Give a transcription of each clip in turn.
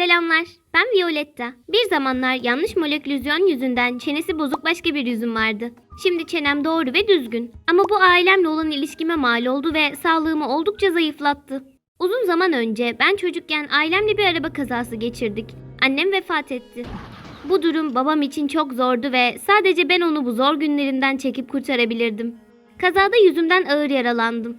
Selamlar, ben Violetta. Bir zamanlar yanlış molekülizyon yüzünden çenesi bozuk başka bir yüzüm vardı. Şimdi çenem doğru ve düzgün. Ama bu ailemle olan ilişkime mal oldu ve sağlığımı oldukça zayıflattı. Uzun zaman önce ben çocukken ailemle bir araba kazası geçirdik. Annem vefat etti. Bu durum babam için çok zordu ve sadece ben onu bu zor günlerinden çekip kurtarabilirdim. Kazada yüzümden ağır yaralandım.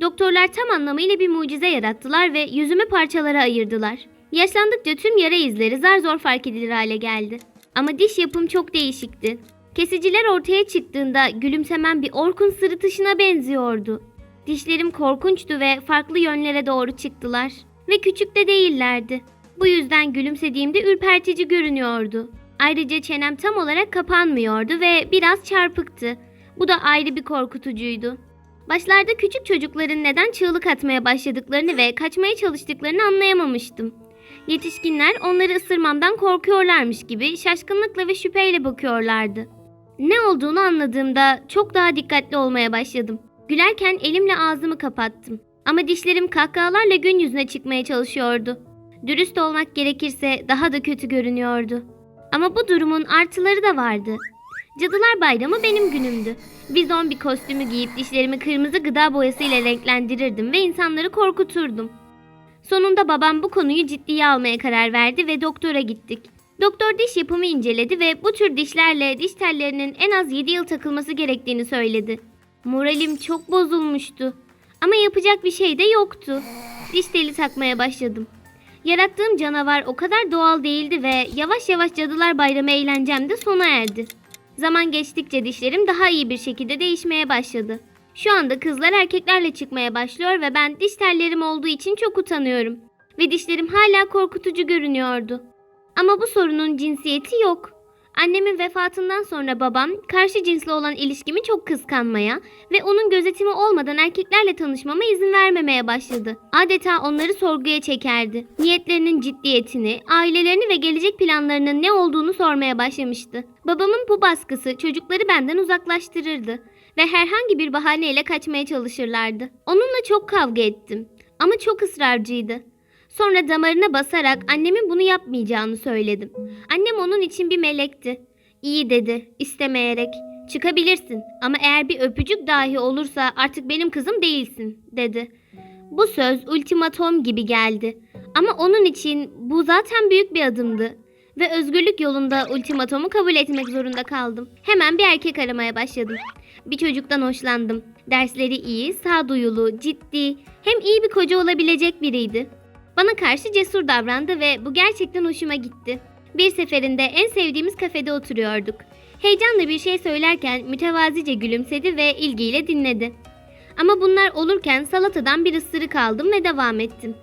Doktorlar tam anlamıyla bir mucize yarattılar ve yüzümü parçalara ayırdılar. Yaşlandıkça tüm yara izleri zar zor fark edilir hale geldi. Ama diş yapım çok değişikti. Kesiciler ortaya çıktığında gülümsemem bir orkun sırıtışına benziyordu. Dişlerim korkunçtu ve farklı yönlere doğru çıktılar. Ve küçük de değillerdi. Bu yüzden gülümsediğimde ürpertici görünüyordu. Ayrıca çenem tam olarak kapanmıyordu ve biraz çarpıktı. Bu da ayrı bir korkutucuydu. Başlarda küçük çocukların neden çığlık atmaya başladıklarını ve kaçmaya çalıştıklarını anlayamamıştım. Yetişkinler onları ısırmamdan korkuyorlarmış gibi şaşkınlıkla ve şüpheyle bakıyorlardı. Ne olduğunu anladığımda çok daha dikkatli olmaya başladım. Gülerken elimle ağzımı kapattım. Ama dişlerim kahkahalarla gün yüzüne çıkmaya çalışıyordu. Dürüst olmak gerekirse daha da kötü görünüyordu. Ama bu durumun artıları da vardı. Cadılar Bayramı benim günümdü. Bir zombi kostümü giyip dişlerimi kırmızı gıda boyasıyla renklendirirdim ve insanları korkuturdum. Sonunda babam bu konuyu ciddiye almaya karar verdi ve doktora gittik. Doktor diş yapımı inceledi ve bu tür dişlerle diş tellerinin en az 7 yıl takılması gerektiğini söyledi. Moralim çok bozulmuştu. Ama yapacak bir şey de yoktu. Diş teli takmaya başladım. Yarattığım canavar o kadar doğal değildi ve yavaş yavaş Cadılar Bayramı eğlencem de sona erdi. Zaman geçtikçe dişlerim daha iyi bir şekilde değişmeye başladı. Şu anda kızlar erkeklerle çıkmaya başlıyor ve ben diş tellerim olduğu için çok utanıyorum. Ve dişlerim hala korkutucu görünüyordu. Ama bu sorunun cinsiyeti yok. Annemin vefatından sonra babam karşı cinsle olan ilişkimi çok kıskanmaya ve onun gözetimi olmadan erkeklerle tanışmama izin vermemeye başladı. Adeta onları sorguya çekerdi. Niyetlerinin ciddiyetini, ailelerini ve gelecek planlarının ne olduğunu sormaya başlamıştı. Babamın bu baskısı çocukları benden uzaklaştırırdı ve herhangi bir bahaneyle kaçmaya çalışırlardı. Onunla çok kavga ettim ama çok ısrarcıydı. Sonra damarına basarak annemin bunu yapmayacağını söyledim. Annem onun için bir melekti. İyi dedi, istemeyerek. Çıkabilirsin ama eğer bir öpücük dahi olursa artık benim kızım değilsin, dedi. Bu söz ultimatom gibi geldi. Ama onun için bu zaten büyük bir adımdı. Ve özgürlük yolunda ultimatomu kabul etmek zorunda kaldım. Hemen bir erkek aramaya başladım. Bir çocuktan hoşlandım. Dersleri iyi, sağduyulu, ciddi, hem iyi bir koca olabilecek biriydi. Bana karşı cesur davrandı ve bu gerçekten hoşuma gitti. Bir seferinde en sevdiğimiz kafede oturuyorduk. Heyecanla bir şey söylerken mütevazice gülümsedi ve ilgiyle dinledi. Ama bunlar olurken salatadan bir ısırık aldım ve devam ettim.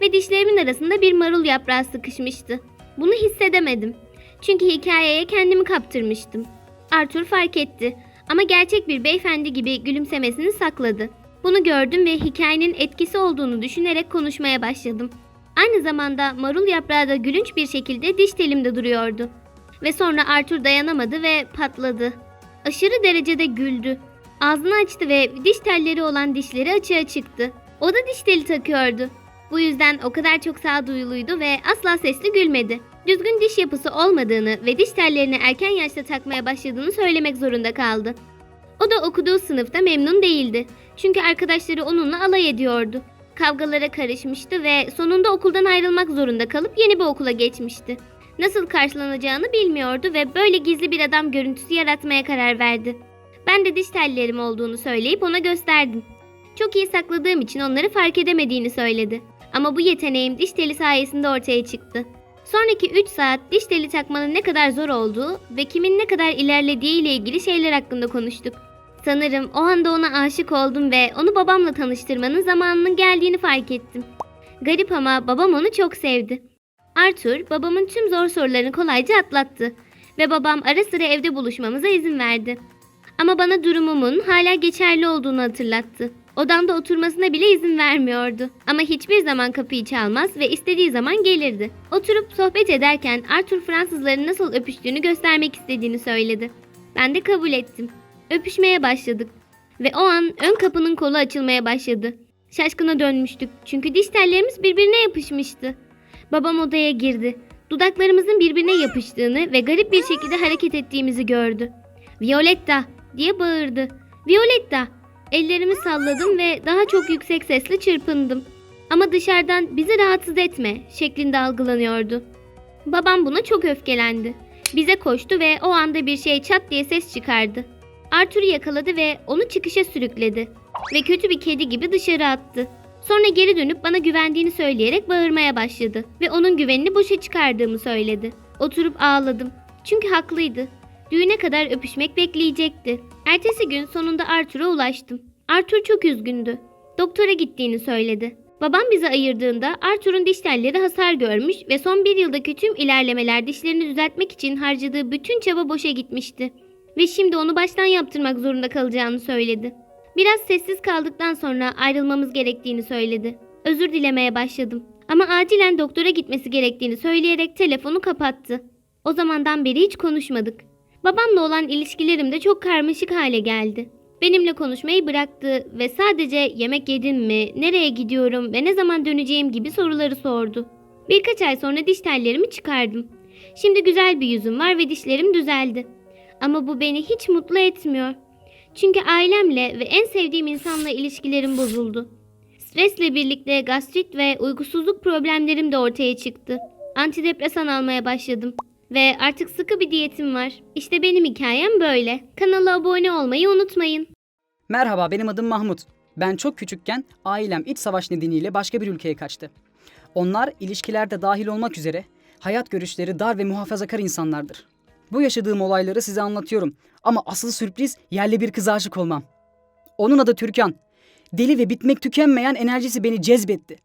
Ve dişlerimin arasında bir marul yaprağı sıkışmıştı. Bunu hissedemedim. Çünkü hikayeye kendimi kaptırmıştım. Arthur fark etti ama gerçek bir beyefendi gibi gülümsemesini sakladı. Bunu gördüm ve hikayenin etkisi olduğunu düşünerek konuşmaya başladım. Aynı zamanda marul yaprağı da gülünç bir şekilde diş telimde duruyordu. Ve sonra Arthur dayanamadı ve patladı. Aşırı derecede güldü. Ağzını açtı ve diş telleri olan dişleri açığa çıktı. O da diş teli takıyordu. Bu yüzden o kadar çok sağduyuluydu ve asla sesli gülmedi. Düzgün diş yapısı olmadığını ve diş tellerini erken yaşta takmaya başladığını söylemek zorunda kaldı. O da okuduğu sınıfta memnun değildi. Çünkü arkadaşları onunla alay ediyordu. Kavgalara karışmıştı ve sonunda okuldan ayrılmak zorunda kalıp yeni bir okula geçmişti. Nasıl karşılanacağını bilmiyordu ve böyle gizli bir adam görüntüsü yaratmaya karar verdi. Ben de diş tellerim olduğunu söyleyip ona gösterdim. Çok iyi sakladığım için onları fark edemediğini söyledi. Ama bu yeteneğim diş teli sayesinde ortaya çıktı. Sonraki 3 saat diş teli takmanın ne kadar zor olduğu ve kimin ne kadar ilerlediği ile ilgili şeyler hakkında konuştuk. Sanırım o anda ona aşık oldum ve onu babamla tanıştırmanın zamanının geldiğini fark ettim. Garip ama babam onu çok sevdi. Arthur babamın tüm zor sorularını kolayca atlattı ve babam ara sıra evde buluşmamıza izin verdi. Ama bana durumumun hala geçerli olduğunu hatırlattı. Odamda oturmasına bile izin vermiyordu. Ama hiçbir zaman kapıyı çalmaz ve istediği zaman gelirdi. Oturup sohbet ederken Arthur Fransızların nasıl öpüştüğünü göstermek istediğini söyledi. Ben de kabul ettim. Öpüşmeye başladık. Ve o an ön kapının kolu açılmaya başladı. Şaşkına dönmüştük çünkü diş tellerimiz birbirine yapışmıştı. Babam odaya girdi. Dudaklarımızın birbirine yapıştığını ve garip bir şekilde hareket ettiğimizi gördü. Violetta diye bağırdı. Violetta! Ellerimi salladım ve daha çok yüksek sesle çırpındım. Ama dışarıdan bizi rahatsız etme şeklinde algılanıyordu. Babam buna çok öfkelendi. Bize koştu ve o anda bir şey çat diye ses çıkardı. Arthur'u yakaladı ve onu çıkışa sürükledi. Ve kötü bir kedi gibi dışarı attı. Sonra geri dönüp bana güvendiğini söyleyerek bağırmaya başladı ve onun güvenini boşa çıkardığımı söyledi. Oturup ağladım. Çünkü haklıydı. Düğüne kadar öpüşmek bekleyecekti. Ertesi gün sonunda Arthur'a ulaştım. Arthur çok üzgündü. Doktora gittiğini söyledi. Babam bizi ayırdığında Arthur'un diş telleri hasar görmüş ve son bir yıldaki tüm ilerlemeler dişlerini düzeltmek için harcadığı bütün çaba boşa gitmişti. Ve şimdi onu baştan yaptırmak zorunda kalacağını söyledi. Biraz sessiz kaldıktan sonra ayrılmamız gerektiğini söyledi. Özür dilemeye başladım. Ama acilen doktora gitmesi gerektiğini söyleyerek telefonu kapattı. O zamandan beri hiç konuşmadık. Babamla olan ilişkilerim de çok karmaşık hale geldi. Benimle konuşmayı bıraktı ve sadece yemek yedim mi, nereye gidiyorum ve ne zaman döneceğim gibi soruları sordu. Birkaç ay sonra diş tellerimi çıkardım. Şimdi güzel bir yüzüm var ve dişlerim düzeldi. Ama bu beni hiç mutlu etmiyor. Çünkü ailemle ve en sevdiğim insanla ilişkilerim bozuldu. Stresle birlikte gastrit ve uykusuzluk problemlerim de ortaya çıktı. Antidepresan almaya başladım. Ve artık sıkı bir diyetim var. İşte benim hikayem böyle. Kanala abone olmayı unutmayın. Merhaba benim adım Mahmut. Ben çok küçükken ailem iç savaş nedeniyle başka bir ülkeye kaçtı. Onlar ilişkilerde dahil olmak üzere hayat görüşleri dar ve muhafazakar insanlardır. Bu yaşadığım olayları size anlatıyorum ama asıl sürpriz yerli bir kıza aşık olmam. Onun adı Türkan. Deli ve bitmek tükenmeyen enerjisi beni cezbetti.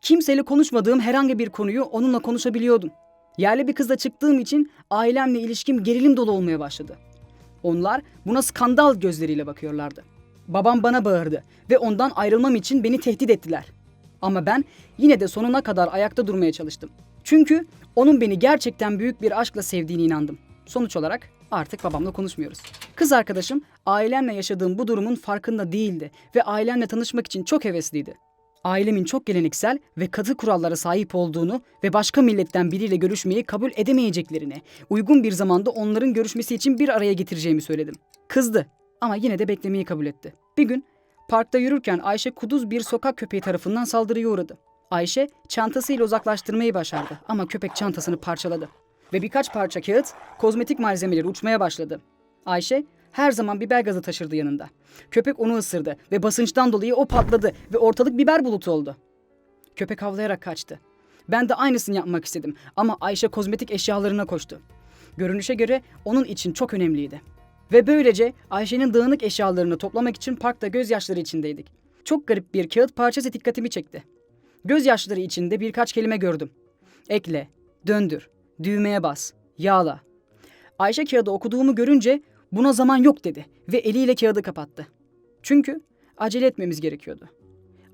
Kimseyle konuşmadığım herhangi bir konuyu onunla konuşabiliyordum. Yerli bir kızla çıktığım için ailemle ilişkim gerilim dolu olmaya başladı. Onlar buna skandal gözleriyle bakıyorlardı. Babam bana bağırdı ve ondan ayrılmam için beni tehdit ettiler. Ama ben yine de sonuna kadar ayakta durmaya çalıştım. Çünkü onun beni gerçekten büyük bir aşkla sevdiğine inandım. Sonuç olarak artık babamla konuşmuyoruz. Kız arkadaşım ailemle yaşadığım bu durumun farkında değildi ve ailemle tanışmak için çok hevesliydi. Ailemin çok geleneksel ve katı kurallara sahip olduğunu ve başka milletten biriyle görüşmeyi kabul edemeyeceklerini, uygun bir zamanda onların görüşmesi için bir araya getireceğimi söyledim. Kızdı ama yine de beklemeyi kabul etti. Bir gün parkta yürürken Ayşe kuduz bir sokak köpeği tarafından saldırıya uğradı. Ayşe çantasıyla uzaklaştırmayı başardı ama köpek çantasını parçaladı. Ve birkaç parça kağıt, kozmetik malzemeleri uçmaya başladı. Ayşe her zaman biber gazı taşırdı yanında. Köpek onu ısırdı ve basınçtan dolayı o patladı ve ortalık biber bulutu oldu. Köpek havlayarak kaçtı. Ben de aynısını yapmak istedim ama Ayşe kozmetik eşyalarına koştu. Görünüşe göre onun için çok önemliydi. Ve böylece Ayşe'nin dağınık eşyalarını toplamak için parkta gözyaşları içindeydik. Çok garip bir kağıt parçası dikkatimi çekti. Gözyaşları içinde birkaç kelime gördüm. Ekle, döndür, düğmeye bas, yağla. Ayşe kağıdı okuduğumu görünce buna zaman yok dedi ve eliyle kağıdı kapattı. Çünkü acele etmemiz gerekiyordu.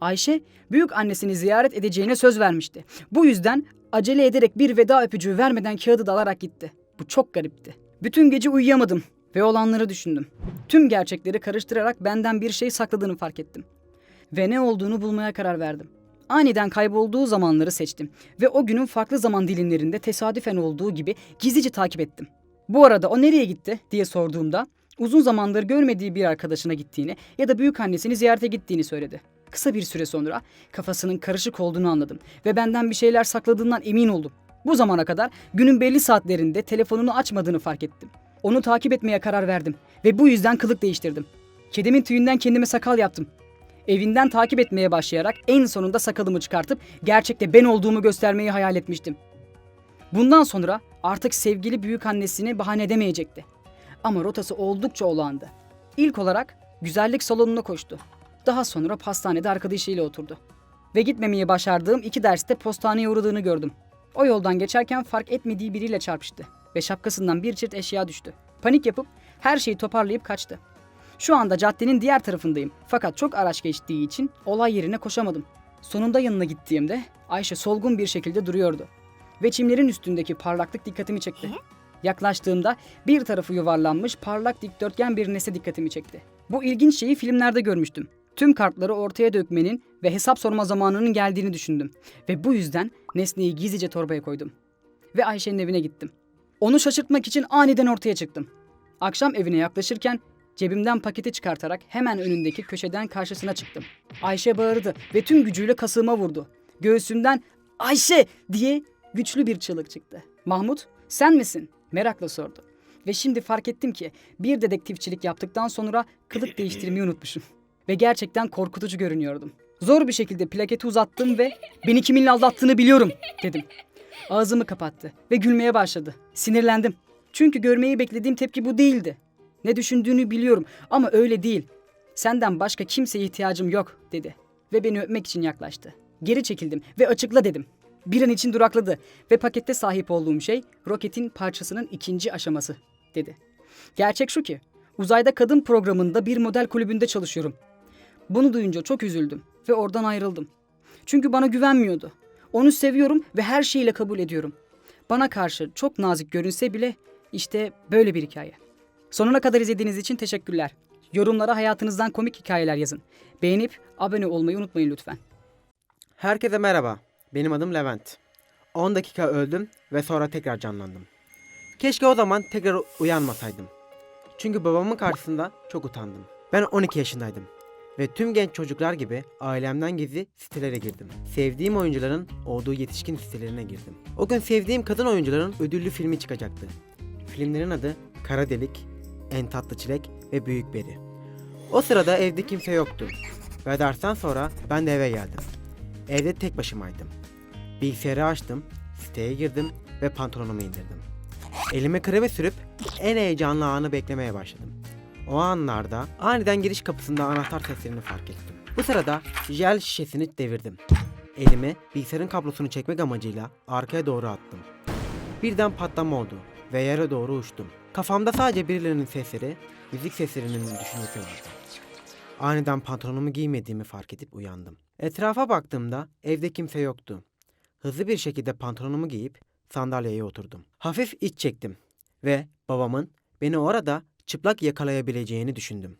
Ayşe büyük annesini ziyaret edeceğine söz vermişti. Bu yüzden acele ederek bir veda öpücüğü vermeden kağıdı dalarak gitti. Bu çok garipti. Bütün gece uyuyamadım ve olanları düşündüm. Tüm gerçekleri karıştırarak benden bir şey sakladığını fark ettim. Ve ne olduğunu bulmaya karar verdim. Aniden kaybolduğu zamanları seçtim ve o günün farklı zaman dilimlerinde tesadüfen olduğu gibi gizlice takip ettim. Bu arada o nereye gitti diye sorduğumda uzun zamandır görmediği bir arkadaşına gittiğini ya da büyük annesini ziyarete gittiğini söyledi. Kısa bir süre sonra kafasının karışık olduğunu anladım ve benden bir şeyler sakladığından emin oldum. Bu zamana kadar günün belli saatlerinde telefonunu açmadığını fark ettim. Onu takip etmeye karar verdim ve bu yüzden kılık değiştirdim. Kedimin tüyünden kendime sakal yaptım. Evinden takip etmeye başlayarak en sonunda sakalımı çıkartıp gerçekte ben olduğumu göstermeyi hayal etmiştim. Bundan sonra artık sevgili büyük annesini bahane edemeyecekti. Ama rotası oldukça olağandı. İlk olarak güzellik salonuna koştu. Daha sonra pastanede arkadaşıyla oturdu. Ve gitmemeyi başardığım iki derste postaneye uğradığını gördüm. O yoldan geçerken fark etmediği biriyle çarpıştı ve şapkasından bir çift eşya düştü. Panik yapıp her şeyi toparlayıp kaçtı. Şu anda caddenin diğer tarafındayım fakat çok araç geçtiği için olay yerine koşamadım. Sonunda yanına gittiğimde Ayşe solgun bir şekilde duruyordu ve çimlerin üstündeki parlaklık dikkatimi çekti. Yaklaştığımda bir tarafı yuvarlanmış parlak dikdörtgen bir nesne dikkatimi çekti. Bu ilginç şeyi filmlerde görmüştüm. Tüm kartları ortaya dökmenin ve hesap sorma zamanının geldiğini düşündüm. Ve bu yüzden Nesneyi gizlice torbaya koydum. Ve Ayşe'nin evine gittim. Onu şaşırtmak için aniden ortaya çıktım. Akşam evine yaklaşırken cebimden paketi çıkartarak hemen önündeki köşeden karşısına çıktım. Ayşe bağırdı ve tüm gücüyle kasığıma vurdu. Göğsümden Ayşe diye güçlü bir çığlık çıktı. Mahmut sen misin? Merakla sordu. Ve şimdi fark ettim ki bir dedektifçilik yaptıktan sonra kılık değiştirmeyi unutmuşum. Ve gerçekten korkutucu görünüyordum. Zor bir şekilde plaketi uzattım ve beni kiminle aldattığını biliyorum dedim. Ağzımı kapattı ve gülmeye başladı. Sinirlendim. Çünkü görmeyi beklediğim tepki bu değildi. Ne düşündüğünü biliyorum ama öyle değil. Senden başka kimseye ihtiyacım yok dedi. Ve beni öpmek için yaklaştı. Geri çekildim ve açıkla dedim. Bir an için durakladı ve pakette sahip olduğum şey roketin parçasının ikinci aşaması dedi. Gerçek şu ki uzayda kadın programında bir model kulübünde çalışıyorum. Bunu duyunca çok üzüldüm ve oradan ayrıldım. Çünkü bana güvenmiyordu. Onu seviyorum ve her şeyiyle kabul ediyorum. Bana karşı çok nazik görünse bile işte böyle bir hikaye. Sonuna kadar izlediğiniz için teşekkürler. Yorumlara hayatınızdan komik hikayeler yazın. Beğenip abone olmayı unutmayın lütfen. Herkese merhaba. Benim adım Levent. 10 dakika öldüm ve sonra tekrar canlandım. Keşke o zaman tekrar uyanmasaydım. Çünkü babamın karşısında çok utandım. Ben 12 yaşındaydım ve tüm genç çocuklar gibi ailemden gizli sitelere girdim. Sevdiğim oyuncuların olduğu yetişkin sitelerine girdim. O gün sevdiğim kadın oyuncuların ödüllü filmi çıkacaktı. Filmlerin adı Kara Delik, En Tatlı Çilek ve Büyük Beri. O sırada evde kimse yoktu. Ve dersten sonra ben de eve geldim. Evde tek başımaydım. Bilgisayarı açtım, siteye girdim ve pantolonumu indirdim. Elime kremi sürüp en heyecanlı anı beklemeye başladım. O anlarda aniden giriş kapısında anahtar seslerini fark ettim. Bu sırada jel şişesini devirdim. Elimi bilgisayarın kablosunu çekmek amacıyla arkaya doğru attım. Birden patlama oldu ve yere doğru uçtum. Kafamda sadece birilerinin sesleri, müzik seslerinin düşüncesi vardı. Aniden pantolonumu giymediğimi fark edip uyandım. Etrafa baktığımda evde kimse yoktu. Hızlı bir şekilde pantolonumu giyip sandalyeye oturdum. Hafif iç çektim ve babamın beni orada çıplak yakalayabileceğini düşündüm.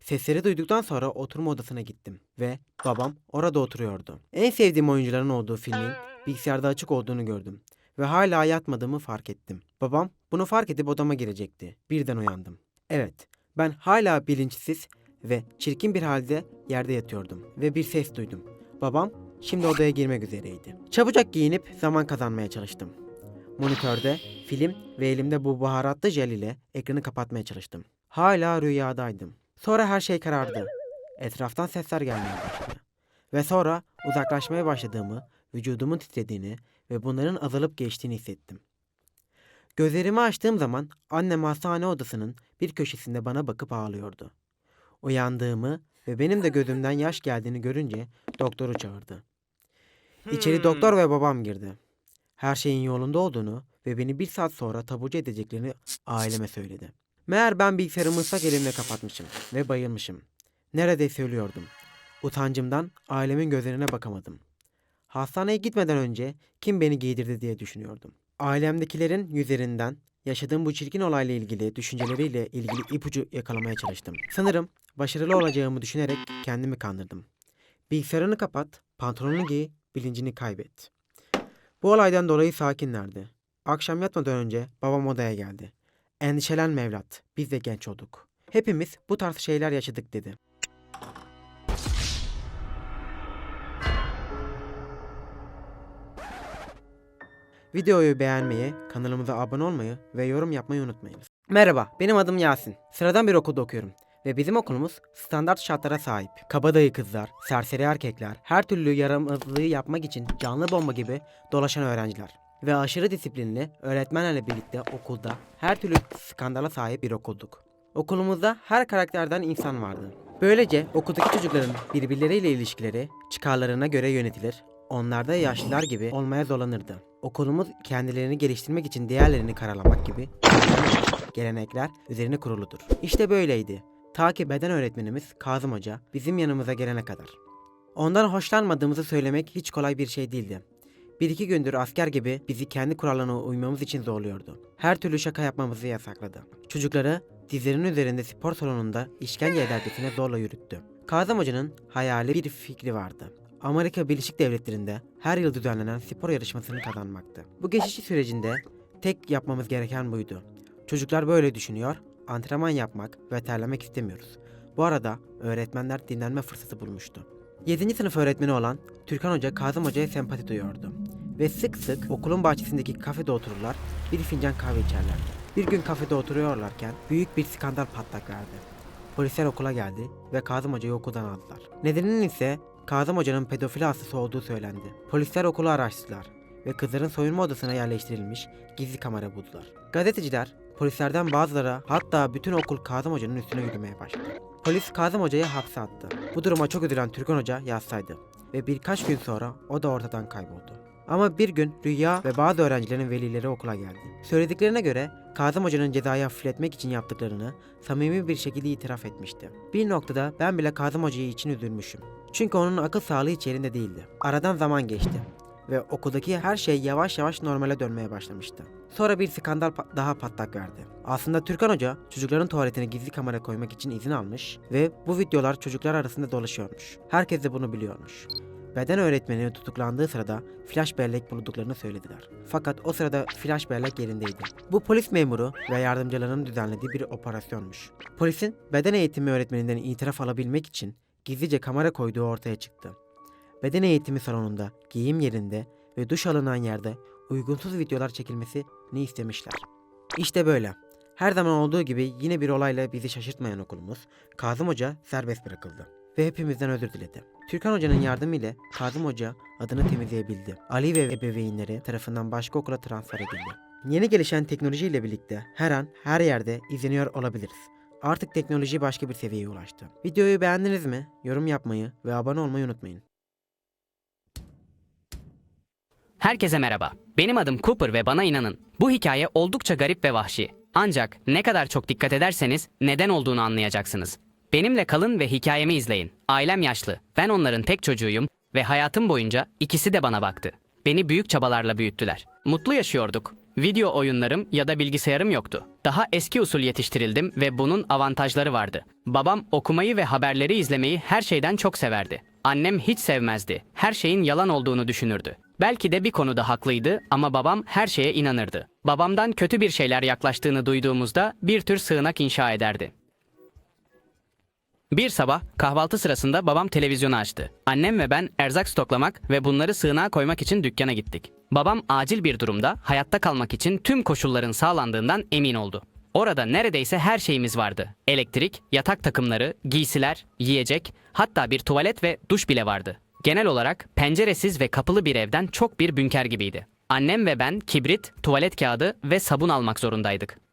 Sesleri duyduktan sonra oturma odasına gittim ve babam orada oturuyordu. En sevdiğim oyuncuların olduğu filmin bilgisayarda açık olduğunu gördüm ve hala yatmadığımı fark ettim. Babam bunu fark edip odama girecekti. Birden uyandım. Evet, ben hala bilinçsiz ve çirkin bir halde yerde yatıyordum ve bir ses duydum. Babam şimdi odaya girmek üzereydi. Çabucak giyinip zaman kazanmaya çalıştım. Monitörde film ve elimde bu baharatlı jel ile ekranı kapatmaya çalıştım. Hala rüyadaydım. Sonra her şey karardı. Etraftan sesler gelmeye başladı. Ve sonra uzaklaşmaya başladığımı, vücudumun titrediğini ve bunların azalıp geçtiğini hissettim. Gözlerimi açtığım zaman annem hastane odasının bir köşesinde bana bakıp ağlıyordu. Uyandığımı ve benim de gözümden yaş geldiğini görünce doktoru çağırdı. İçeri doktor ve babam girdi. Her şeyin yolunda olduğunu ve beni bir saat sonra taburcu edeceklerini aileme söyledi. Meğer ben bilgisayarımı ıslak elimle kapatmışım ve bayılmışım. Neredeyse ölüyordum. Utancımdan ailemin gözlerine bakamadım. Hastaneye gitmeden önce kim beni giydirdi diye düşünüyordum. Ailemdekilerin yüzlerinden yaşadığım bu çirkin olayla ilgili düşünceleriyle ilgili ipucu yakalamaya çalıştım. Sanırım başarılı olacağımı düşünerek kendimi kandırdım. Bilgisayarını kapat, pantolonunu giy, bilincini kaybet. Bu olaydan dolayı sakinlerdi. Akşam yatmadan önce babam odaya geldi. Endişelenme evlat, biz de genç olduk. Hepimiz bu tarz şeyler yaşadık dedi. Videoyu beğenmeyi, kanalımıza abone olmayı ve yorum yapmayı unutmayınız. Merhaba, benim adım Yasin. Sıradan bir okulda okuyorum. Ve bizim okulumuz standart şartlara sahip. Kabadayı kızlar, serseri erkekler, her türlü yaramazlığı yapmak için canlı bomba gibi dolaşan öğrenciler. Ve aşırı disiplinli öğretmenlerle birlikte okulda her türlü skandala sahip bir okulduk. Okulumuzda her karakterden insan vardı. Böylece okuldaki çocukların birbirleriyle ilişkileri çıkarlarına göre yönetilir, onlar da yaşlılar gibi olmaya zorlanırdı. Okulumuz kendilerini geliştirmek için diğerlerini karalamak gibi gelenekler üzerine kuruludur. İşte böyleydi. Ta ki beden öğretmenimiz Kazım Hoca bizim yanımıza gelene kadar. Ondan hoşlanmadığımızı söylemek hiç kolay bir şey değildi. Bir iki gündür asker gibi bizi kendi kurallarına uymamız için zorluyordu. Her türlü şaka yapmamızı yasakladı. Çocukları dizlerinin üzerinde spor salonunda işkence edercesine zorla yürüttü. Kazım Hoca'nın hayali bir fikri vardı. Amerika Birleşik Devletleri'nde her yıl düzenlenen spor yarışmasını kazanmaktı. Bu geçiş sürecinde tek yapmamız gereken buydu. Çocuklar böyle düşünüyor, antrenman yapmak ve terlemek istemiyoruz. Bu arada öğretmenler dinlenme fırsatı bulmuştu. 7. sınıf öğretmeni olan Türkan Hoca Kazım Hoca'ya sempati duyuyordu. Ve sık sık okulun bahçesindeki kafede otururlar, bir fincan kahve içerlerdi. Bir gün kafede oturuyorlarken büyük bir skandal patlak verdi. Polisler okula geldi ve Kazım Hoca'yı okuldan aldılar. Nedeninin ise Kazım Hoca'nın pedofili hastası olduğu söylendi. Polisler okulu araştırdılar ve kızların soyunma odasına yerleştirilmiş gizli kamera buldular. Gazeteciler polislerden bazıları hatta bütün okul Kazım Hoca'nın üstüne yürümeye başladı. Polis Kazım Hoca'yı hapse attı. Bu duruma çok üzülen Türkan Hoca yazsaydı ve birkaç gün sonra o da ortadan kayboldu. Ama bir gün Rüya ve bazı öğrencilerin velileri okula geldi. Söylediklerine göre Kazım Hoca'nın cezayı hafifletmek için yaptıklarını samimi bir şekilde itiraf etmişti. Bir noktada ben bile Kazım Hoca'yı için üzülmüşüm. Çünkü onun akıl sağlığı hiç yerinde değildi. Aradan zaman geçti ve okuldaki her şey yavaş yavaş normale dönmeye başlamıştı. Sonra bir skandal pa- daha patlak verdi. Aslında Türkan Hoca çocukların tuvaletine gizli kamera koymak için izin almış ve bu videolar çocuklar arasında dolaşıyormuş. Herkes de bunu biliyormuş. Beden öğretmeni tutuklandığı sırada flash bellek bulduklarını söylediler. Fakat o sırada flash bellek yerindeydi. Bu polis memuru ve yardımcılarının düzenlediği bir operasyonmuş. Polisin beden eğitimi öğretmeninden itiraf alabilmek için gizlice kamera koyduğu ortaya çıktı. Beden eğitimi salonunda, giyim yerinde ve duş alınan yerde uygunsuz videolar çekilmesini istemişler. İşte böyle. Her zaman olduğu gibi yine bir olayla bizi şaşırtmayan okulumuz, Kazım Hoca serbest bırakıldı ve hepimizden özür diledi. Türkan Hoca'nın yardımıyla Kazım Hoca adını temizleyebildi. Ali ve ebeveynleri tarafından başka okula transfer edildi. Yeni gelişen teknolojiyle birlikte her an her yerde izleniyor olabiliriz. Artık teknoloji başka bir seviyeye ulaştı. Videoyu beğendiniz mi? Yorum yapmayı ve abone olmayı unutmayın. Herkese merhaba. Benim adım Cooper ve bana inanın. Bu hikaye oldukça garip ve vahşi. Ancak ne kadar çok dikkat ederseniz neden olduğunu anlayacaksınız. Benimle kalın ve hikayemi izleyin. Ailem yaşlı. Ben onların tek çocuğuyum ve hayatım boyunca ikisi de bana baktı. Beni büyük çabalarla büyüttüler. Mutlu yaşıyorduk. Video oyunlarım ya da bilgisayarım yoktu. Daha eski usul yetiştirildim ve bunun avantajları vardı. Babam okumayı ve haberleri izlemeyi her şeyden çok severdi. Annem hiç sevmezdi. Her şeyin yalan olduğunu düşünürdü. Belki de bir konuda haklıydı ama babam her şeye inanırdı. Babamdan kötü bir şeyler yaklaştığını duyduğumuzda bir tür sığınak inşa ederdi. Bir sabah kahvaltı sırasında babam televizyonu açtı. Annem ve ben erzak stoklamak ve bunları sığınağa koymak için dükkana gittik. Babam acil bir durumda hayatta kalmak için tüm koşulların sağlandığından emin oldu. Orada neredeyse her şeyimiz vardı. Elektrik, yatak takımları, giysiler, yiyecek, hatta bir tuvalet ve duş bile vardı. Genel olarak penceresiz ve kapılı bir evden çok bir bünker gibiydi. Annem ve ben kibrit, tuvalet kağıdı ve sabun almak zorundaydık.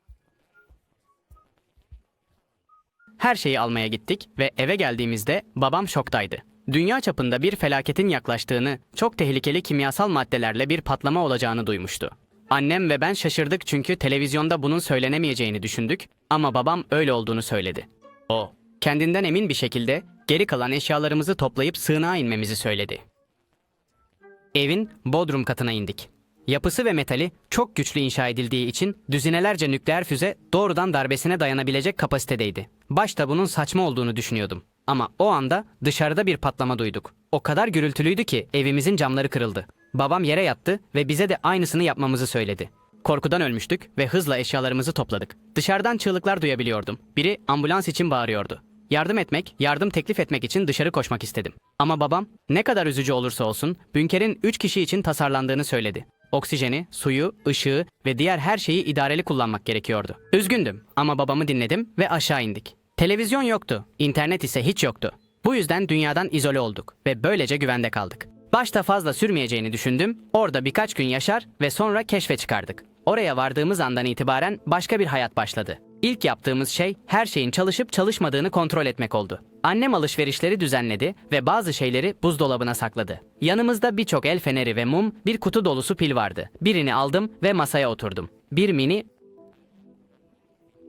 Her şeyi almaya gittik ve eve geldiğimizde babam şoktaydı. Dünya çapında bir felaketin yaklaştığını, çok tehlikeli kimyasal maddelerle bir patlama olacağını duymuştu. Annem ve ben şaşırdık çünkü televizyonda bunun söylenemeyeceğini düşündük ama babam öyle olduğunu söyledi. O, kendinden emin bir şekilde geri kalan eşyalarımızı toplayıp sığınağa inmemizi söyledi. Evin bodrum katına indik. Yapısı ve metali çok güçlü inşa edildiği için düzinelerce nükleer füze doğrudan darbesine dayanabilecek kapasitedeydi. Başta bunun saçma olduğunu düşünüyordum. Ama o anda dışarıda bir patlama duyduk. O kadar gürültülüydü ki evimizin camları kırıldı. Babam yere yattı ve bize de aynısını yapmamızı söyledi. Korkudan ölmüştük ve hızla eşyalarımızı topladık. Dışarıdan çığlıklar duyabiliyordum. Biri ambulans için bağırıyordu. Yardım etmek, yardım teklif etmek için dışarı koşmak istedim. Ama babam ne kadar üzücü olursa olsun bünkerin 3 kişi için tasarlandığını söyledi. Oksijeni, suyu, ışığı ve diğer her şeyi idareli kullanmak gerekiyordu. Üzgündüm ama babamı dinledim ve aşağı indik. Televizyon yoktu, internet ise hiç yoktu. Bu yüzden dünyadan izole olduk ve böylece güvende kaldık. Başta fazla sürmeyeceğini düşündüm, orada birkaç gün yaşar ve sonra keşfe çıkardık. Oraya vardığımız andan itibaren başka bir hayat başladı. İlk yaptığımız şey her şeyin çalışıp çalışmadığını kontrol etmek oldu. Annem alışverişleri düzenledi ve bazı şeyleri buzdolabına sakladı. Yanımızda birçok el feneri ve mum, bir kutu dolusu pil vardı. Birini aldım ve masaya oturdum. Bir mini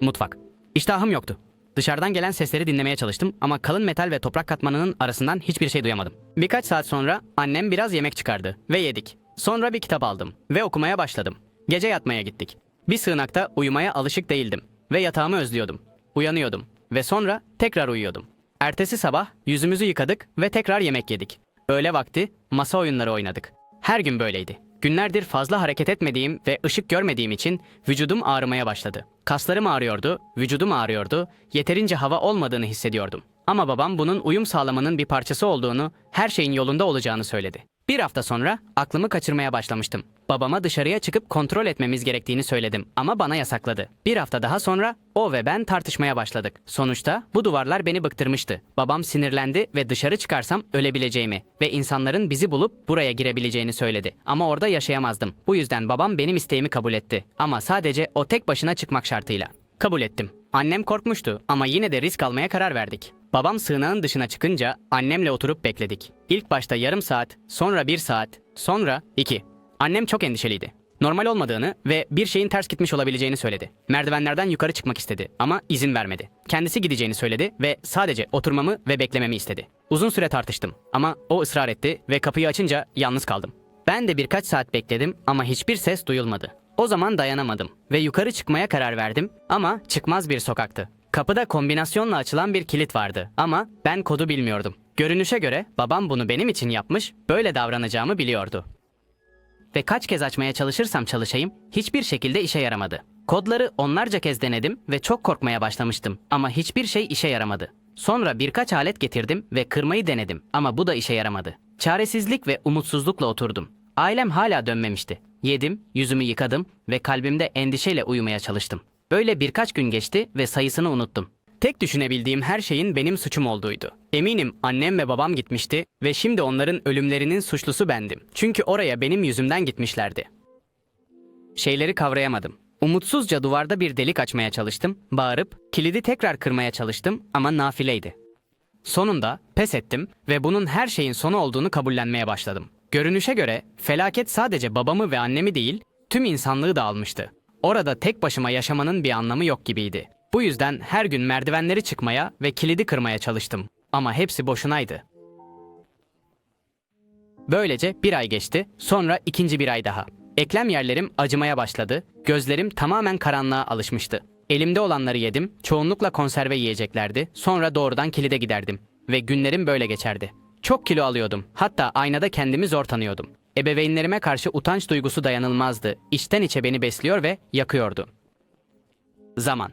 mutfak. İştahım yoktu. Dışarıdan gelen sesleri dinlemeye çalıştım ama kalın metal ve toprak katmanının arasından hiçbir şey duyamadım. Birkaç saat sonra annem biraz yemek çıkardı ve yedik. Sonra bir kitap aldım ve okumaya başladım. Gece yatmaya gittik. Bir sığınakta uyumaya alışık değildim ve yatağımı özlüyordum. Uyanıyordum ve sonra tekrar uyuyordum. Ertesi sabah yüzümüzü yıkadık ve tekrar yemek yedik. Öğle vakti masa oyunları oynadık. Her gün böyleydi. Günlerdir fazla hareket etmediğim ve ışık görmediğim için vücudum ağrımaya başladı. Kaslarım ağrıyordu, vücudum ağrıyordu, yeterince hava olmadığını hissediyordum. Ama babam bunun uyum sağlamanın bir parçası olduğunu, her şeyin yolunda olacağını söyledi. Bir hafta sonra aklımı kaçırmaya başlamıştım. Babama dışarıya çıkıp kontrol etmemiz gerektiğini söyledim ama bana yasakladı. Bir hafta daha sonra o ve ben tartışmaya başladık. Sonuçta bu duvarlar beni bıktırmıştı. Babam sinirlendi ve dışarı çıkarsam ölebileceğimi ve insanların bizi bulup buraya girebileceğini söyledi. Ama orada yaşayamazdım. Bu yüzden babam benim isteğimi kabul etti. Ama sadece o tek başına çıkmak şartıyla. Kabul ettim. Annem korkmuştu ama yine de risk almaya karar verdik. Babam sığınağın dışına çıkınca annemle oturup bekledik. İlk başta yarım saat, sonra bir saat, sonra iki. Annem çok endişeliydi. Normal olmadığını ve bir şeyin ters gitmiş olabileceğini söyledi. Merdivenlerden yukarı çıkmak istedi ama izin vermedi. Kendisi gideceğini söyledi ve sadece oturmamı ve beklememi istedi. Uzun süre tartıştım ama o ısrar etti ve kapıyı açınca yalnız kaldım. Ben de birkaç saat bekledim ama hiçbir ses duyulmadı. O zaman dayanamadım ve yukarı çıkmaya karar verdim ama çıkmaz bir sokaktı. Kapıda kombinasyonla açılan bir kilit vardı ama ben kodu bilmiyordum. Görünüşe göre babam bunu benim için yapmış, böyle davranacağımı biliyordu. Ve kaç kez açmaya çalışırsam çalışayım hiçbir şekilde işe yaramadı. Kodları onlarca kez denedim ve çok korkmaya başlamıştım ama hiçbir şey işe yaramadı. Sonra birkaç alet getirdim ve kırmayı denedim ama bu da işe yaramadı. Çaresizlik ve umutsuzlukla oturdum. Ailem hala dönmemişti. Yedim, yüzümü yıkadım ve kalbimde endişeyle uyumaya çalıştım. Böyle birkaç gün geçti ve sayısını unuttum. Tek düşünebildiğim her şeyin benim suçum olduğuydu. Eminim annem ve babam gitmişti ve şimdi onların ölümlerinin suçlusu bendim. Çünkü oraya benim yüzümden gitmişlerdi. Şeyleri kavrayamadım. Umutsuzca duvarda bir delik açmaya çalıştım, bağırıp kilidi tekrar kırmaya çalıştım ama nafileydi. Sonunda pes ettim ve bunun her şeyin sonu olduğunu kabullenmeye başladım. Görünüşe göre felaket sadece babamı ve annemi değil, tüm insanlığı da almıştı. Orada tek başıma yaşamanın bir anlamı yok gibiydi. Bu yüzden her gün merdivenleri çıkmaya ve kilidi kırmaya çalıştım. Ama hepsi boşunaydı. Böylece bir ay geçti, sonra ikinci bir ay daha. Eklem yerlerim acımaya başladı, gözlerim tamamen karanlığa alışmıştı. Elimde olanları yedim, çoğunlukla konserve yiyeceklerdi, sonra doğrudan kilide giderdim. Ve günlerim böyle geçerdi. Çok kilo alıyordum, hatta aynada kendimi zor tanıyordum. Ebeveynlerime karşı utanç duygusu dayanılmazdı, içten içe beni besliyor ve yakıyordu. Zaman.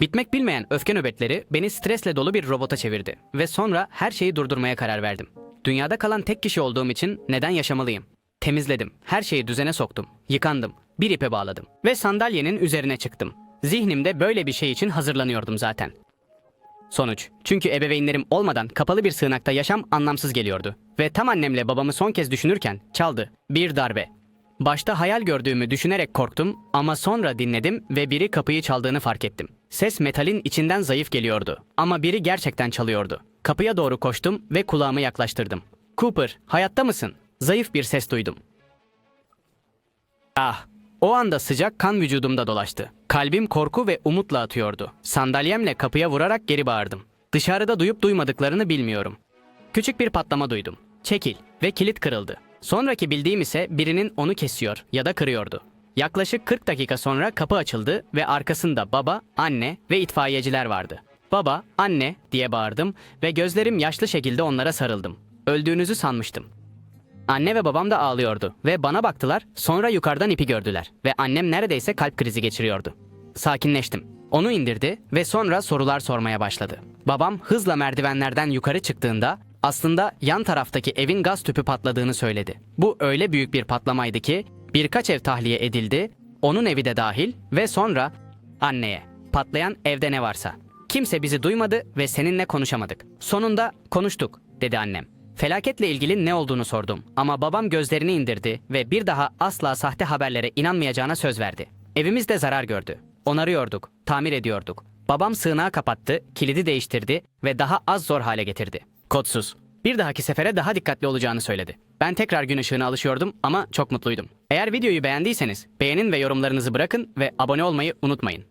Bitmek bilmeyen öfke nöbetleri beni stresle dolu bir robota çevirdi ve sonra her şeyi durdurmaya karar verdim. Dünyada kalan tek kişi olduğum için neden yaşamalıyım? Temizledim, her şeyi düzene soktum, yıkandım, bir ipe bağladım ve sandalyenin üzerine çıktım. Zihnimde böyle bir şey için hazırlanıyordum zaten. Sonuç. Çünkü ebeveynlerim olmadan kapalı bir sığınakta yaşam anlamsız geliyordu. Ve tam annemle babamı son kez düşünürken çaldı. Bir darbe. Başta hayal gördüğümü düşünerek korktum ama sonra dinledim ve biri kapıyı çaldığını fark ettim. Ses metalin içinden zayıf geliyordu ama biri gerçekten çalıyordu. Kapıya doğru koştum ve kulağımı yaklaştırdım. Cooper, hayatta mısın? Zayıf bir ses duydum. Ah, o anda sıcak kan vücudumda dolaştı. Kalbim korku ve umutla atıyordu. Sandalyemle kapıya vurarak geri bağırdım. Dışarıda duyup duymadıklarını bilmiyorum. Küçük bir patlama duydum. Çekil ve kilit kırıldı. Sonraki bildiğim ise birinin onu kesiyor ya da kırıyordu. Yaklaşık 40 dakika sonra kapı açıldı ve arkasında baba, anne ve itfaiyeciler vardı. Baba, anne diye bağırdım ve gözlerim yaşlı şekilde onlara sarıldım. Öldüğünüzü sanmıştım. Anne ve babam da ağlıyordu ve bana baktılar, sonra yukarıdan ipi gördüler ve annem neredeyse kalp krizi geçiriyordu. Sakinleştim. Onu indirdi ve sonra sorular sormaya başladı. Babam hızla merdivenlerden yukarı çıktığında aslında yan taraftaki evin gaz tüpü patladığını söyledi. Bu öyle büyük bir patlamaydı ki birkaç ev tahliye edildi, onun evi de dahil ve sonra anneye patlayan evde ne varsa. Kimse bizi duymadı ve seninle konuşamadık. Sonunda konuştuk dedi annem. Felaketle ilgili ne olduğunu sordum ama babam gözlerini indirdi ve bir daha asla sahte haberlere inanmayacağına söz verdi. Evimiz de zarar gördü. Onarıyorduk, tamir ediyorduk. Babam sığınağı kapattı, kilidi değiştirdi ve daha az zor hale getirdi. Kodsuz. Bir dahaki sefere daha dikkatli olacağını söyledi. Ben tekrar gün ışığına alışıyordum ama çok mutluydum. Eğer videoyu beğendiyseniz beğenin ve yorumlarınızı bırakın ve abone olmayı unutmayın.